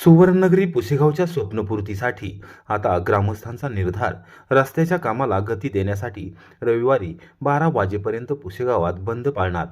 सुवर्णनगरी पुसेगावच्या स्वप्नपूर्तीसाठी आता ग्रामस्थांचा निर्धार. रस्त्याच्या कामाला गती देण्यासाठी रविवारी बारा वाजेपर्यंत पुसेगावात बंद पाळणार.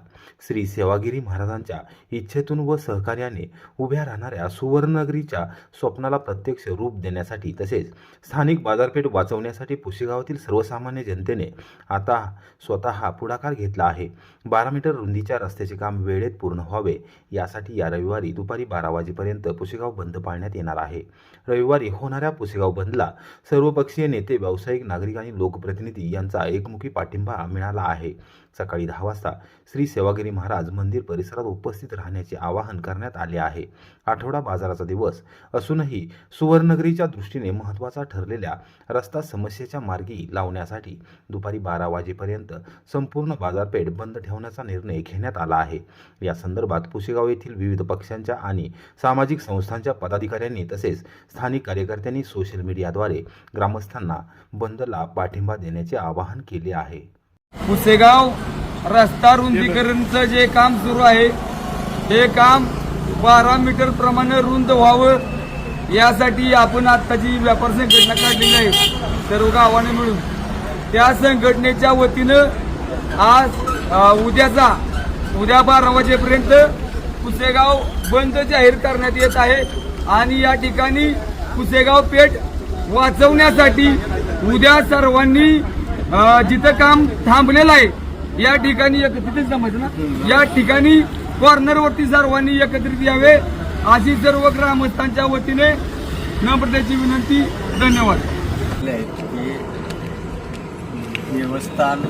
श्री सेवागिरी महाराजांच्या इच्छेतून व सहकार्याने उभ्या राहणाऱ्या सुवर्णनगरीच्या स्वप्नाला प्रत्यक्ष रूप देण्यासाठी तसेच स्थानिक बाजारपेठ वाचवण्यासाठी पुसेगावातील सर्वसामान्य जनतेने आता स्वतः पुढाकार घेतला आहे. बारा मीटर रुंदीच्या रस्त्याचे काम वेळेत पूर्ण व्हावे यासाठी या रविवारी दुपारी बारा वाजेपर्यंत पुसेगाव बंद पाळण्यात येणार आहे. रविवारी होणाऱ्या पुसेगाव बंदला सर्वपक्षीय नेते व्यावसायिक नागरिक आणि लोकप्रतिनिधी यांचा एकमुखी पाठिंबा मिळाला आहे. सकाळी दहा वाजता श्री सेवागिरी महाराज मंदिर परिसरात उपस्थित राहण्याचे आवाहन करण्यात आले आहे. आठवडा बाजाराचा दिवस असूनही सुवर्णनगरीच्या दृष्टीने महत्त्वाचा ठरलेल्या रस्ता समस्येच्या मार्गी लावण्यासाठी दुपारी बारा वाजेपर्यंत संपूर्ण बाजारपेठ बंद ठेवण्याचा निर्णय घेण्यात आला आहे. या संदर्भात पुसेगाव येथील विविध पक्षांच्या आणि सामाजिक संस्थांच्या पदाधिकाऱ्यांनी तसेच स्थानिक कार्यकर्त्यांनी सोशल मीडियाद्वारे ग्रामस्थांना बंदला पाठिंबा देण्याचे आवाहन केले आहे. पुसेगाव रस्ता रुंदीकरणचं जे काम सुरू आहे हे काम बारा मीटर प्रमाणे रुंद व्हावं यासाठी आपण आत्ताची व्यापार संघटना काढलेली आहे. सर्व गावाने मिळून. त्या संघटनेच्या वतीनं आज उद्याचा उद्या बारा वाजेपर्यंत पुसेगाव बंद जाहीर करण्यात येत आहे. आणि या ठिकाणी कुसेगाव पेठ वाचवण्यासाठी उद्या सर्वांनी जिथं काम थांबलेलं आहे या ठिकाणी एकत्रित जमायचं ना? या ठिकाणी कॉर्नरवरती सर्वांनी एकत्रित यावे. अशी सर्व ग्रामस्थांच्या वतीने नम्रतेची विनंती धन्यवाद. देवस्थान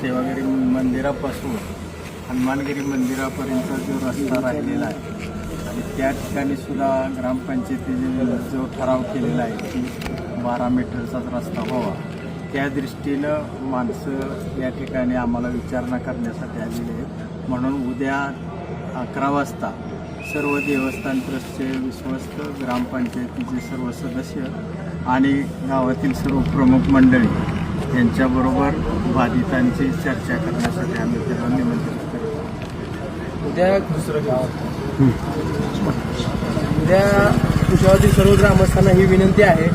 सेवागिरी मंदिरापासून हनुमानगिरी मंदिरापर्यंत जो रस्ता राहिलेला आहे आणि त्या ठिकाणी सुद्धा ग्रामपंचायतीने जो ठराव केलेला आहे की बारा मीटरचाच रस्ता व्हावा त्या दृष्टीनं माणसं या ठिकाणी आम्हाला विचारणा करण्यासाठी आलेली आहेत. म्हणून उद्या अकरा वाजता सर्व देवस्थान ट्रस्टचे विश्वस्त ग्रामपंचायतीचे सर्व सदस्य आणि गावातील सर्व प्रमुख मंडळी यांच्याबरोबर बाधितांची चर्चा करण्यासाठी आम्ही त्यांना निमंत्रित करतो. उद्या उद्या कुशावरती सर्व ग्रामस्थांना ही विनंती आहे.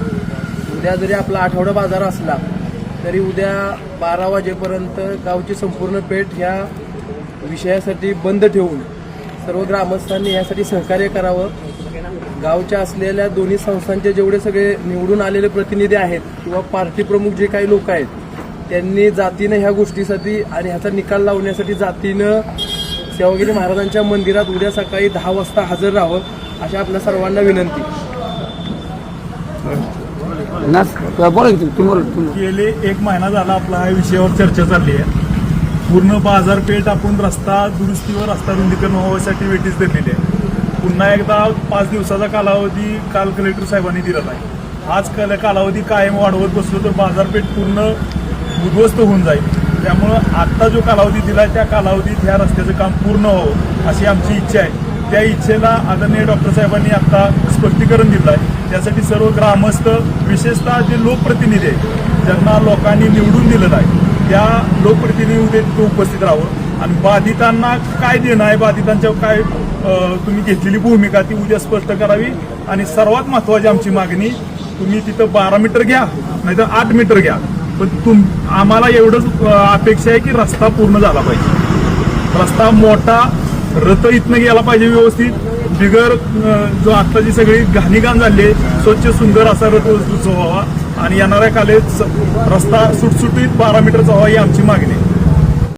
उद्या जरी आपला आठवडा बाजार असला तरी उद्या बारा वाजेपर्यंत गावची संपूर्ण पेठ ह्या विषयासाठी बंद ठेवून सर्व ग्रामस्थांनी यासाठी सहकार्य करावं. गावच्या असलेल्या दोन्ही संस्थांचे जेवढे सगळे निवडून आलेले प्रतिनिधी आहेत किंवा पार्टी प्रमुख जे काही लोक आहेत त्यांनी जातीनं ह्या गोष्टीसाठी आणि ह्याचा निकाल लावण्यासाठी जातीनं सेवागिरी महाराजांच्या मंदिरात उद्या सकाळी दहा वाजता हजर राहावं अशा आपल्या सर्वांना विनंती. गेले एक महिना झाला आपला हा विषयावर चर्चा चालली आहे. पूर्ण बाजारपेठ आपण रस्ता दुरुस्तीवर रस्ता रुंदीकरण व्हावासाठी वेटीस धरलेली आहे. पुन्हा एकदा पाच दिवसाचा कालावधी काल कलेक्टर साहेबांनी दिलेला आहे. कल कालावधी कायम वाढवत बसलो तर बाजारपेठ पूर्ण उद्ध्वस्त होऊन जाईल. त्यामुळं आत्ता जो कालावधी दिला आहे त्या कालावधीत ह्या रस्त्याचं काम पूर्ण व्हावं अशी आमची इच्छा आहे. त्या इच्छेला आदरणीय डॉक्टर साहेबांनी आता स्पष्टीकरण दिलं आहे. त्यासाठी सर्व ग्रामस्थ विशेषतः जे लोकप्रतिनिधी आहेत ज्यांना लोकांनी निवडून दिलेलं आहे त्या लोकप्रतिनिधी तिथे उपस्थित राहावं. आणि बाधितांना काय देणं आहे बाधितांच्या काय तुम्ही घेतलेली भूमिका ती उद्या स्पष्ट करावी. आणि सर्वात महत्वाची आमची मागणी तुम्ही तिथं बारा मीटर घ्या नाहीतर आठ मीटर घ्या. पण तुम आम्हाला एवढंच अपेक्षा आहे की रस्ता पूर्ण झाला पाहिजे. रस्ता मोठा रथ इथनं गेला पाहिजे व्यवस्थित. बिगर जो आत्ताची सगळी घाणीघाण झाली आहे स्वच्छ सुंदर असा रथ व्हावा. आणि येणाऱ्या कालेत स- रस्ता सुटसुटीत बारा मीटरचा व्हावा ही आमची मागणी आहे.